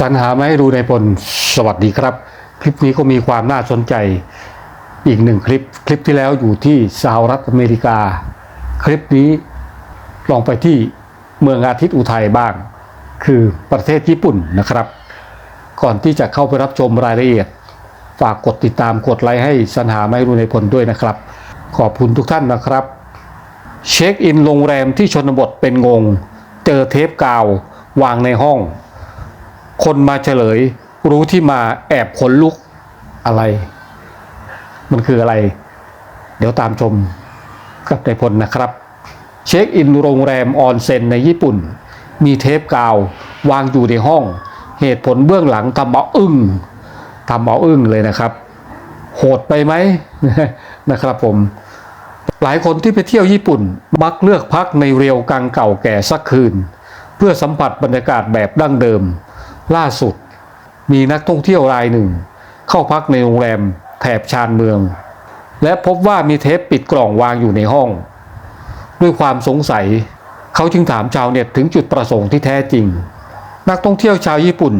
สรรหามาให้ดูในพลสวัสดีครับ คลิปนี้ก็มีความน่าสนใจอีกหนึ่งคลิป คลิปที่แล้วอยู่ที่สหรัฐอเมริกา คลิปนี้ลองไปที่เมืองอาทิตย์อุทัยบ้าง คือประเทศญี่ปุ่นนะครับ ก่อนที่จะเข้าไปรับชมรายละเอียด ฝากกดติดตามกดไลค์ให้สรรหาไม่รู้ในพลด้วยนะครับ ขอบคุณทุกท่านนะครับ เช็คอินโรงแรมที่ชนบทเป็นงง เจอเทปกาววางในห้อง คนมาเฉลย รู้ที่มาแอบขนลุกอะไร มันคืออะไร เดี๋ยวตามชมกับในพลนะครับ เช็คอินโรงแรมออนเซ็นในญี่ปุ่น มีเทปกาว วางอยู่ในห้อง เหตุผลเบื้องหลังทำเอาอึ้งทำเอาอึ้งเลยนะครับ โหดไปไหมนะครับผมหลายคนที่ไปเที่ยวญี่ปุ่นมักเลือกพักในเรียวกังเก่าแก่สักคืน เพื่อสัมผัสบรรยากาศแบบดั้งเดิม ล่าสุด มีนักท่องเที่ยวรายหนึ่ง เข้าพักในโรงแรมแถบชานเมือง และพบว่ามีเทปปิดกล่องวางอยู่ในห้อง ด้วยความสงสัย เขาจึงถามชาวเน็ตถึงจุดประสงค์ที่แท้จริง นักท่องเที่ยวชาวญี่ปุ่น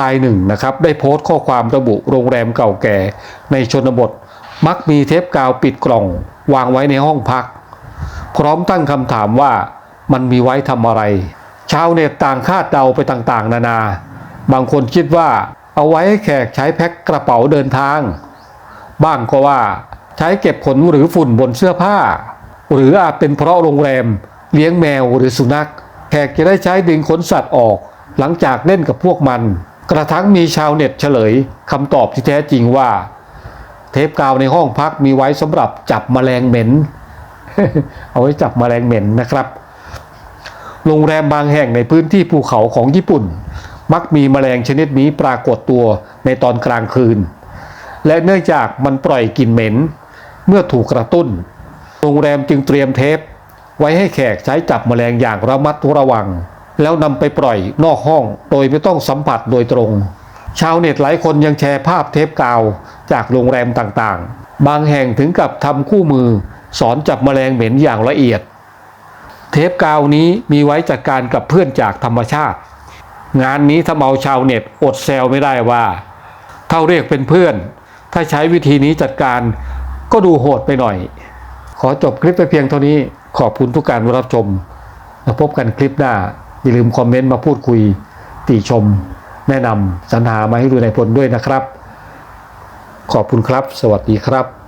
รายหนึ่งนะครับได้โพสต์ข้อความระบุโรงแรมเก่าแก่ในชนบท มักมีเทปกาวปิดกล่อง วางไว้ในห้องพัก พร้อมตั้งคำถามว่ามันมีไว้ทำอะไร ชาวเน็ตต่างคาดเดาไปต่างๆ นานา บางคนคิดว่าเอาไว้ให้แขกใช้แพ็คกระเป๋าเดินทาง บ้างก็ว่าใช้เก็บขนหรือฝุ่นบนเสื้อผ้า หรืออาจเป็นเพราะโรงแรม เลี้ยงแมวหรือสุนัข แขกจะได้ใช้ดึงขนสัตว์ออก หลังจากเล่นกับพวกมัน กระทั่งมีชาวเน็ตเฉลยคำตอบที่แท้จริงว่า เทปกาวในห้องพักมีไว้สำหรับจับแมลงเหม็น เอาไว้จับแมลงเหม็นนะครับ โรงแรมบางแห่งในพื้นที่ภูเขาของญี่ปุ่น มักมีแมลงชนิดนี้ปรากฏตัวในตอนกลางคืน และเนื่องจากมันปล่อยกลิ่นเหม็น เมื่อถูกกระตุ้น โรงแรมจึงเตรียมเทป ไว้ให้แขกใช้จับแมลงอย่างระมัดระวัง แล้วนำไปปล่อยนอกห้องโดยไม่ต้องสัมผัสโดยตรง ชาวเน็ตหลายคนยังแชร์ภาพเทปกาวจากโรงแรมต่างๆ บางแห่งถึงกับทำคู่มือ สอนจับแมลงเหม็นอย่างละเอียด เทปกาวนี้มีไว้จัดการกับเพื่อนจากธรรมชาติ งานนี้ทำเอาชาวเน็ตอดแซวไม่ได้ว่า เท่าเรียกเป็นเพื่อน ถ้าใช้วิธีนี้จัดการก็ดูโหดไปหน่อย ขอจบคลิปไปเพียงเท่านี้ขอบคุณทุกการรับชมแล้วพบกันคลิปหน้า อย่าลืมคอมเมนต์มาพูดคุย ติชม แนะนำสรรหามาให้ดูในผลด้วยนะครับ ขอบคุณครับ สวัสดีครับ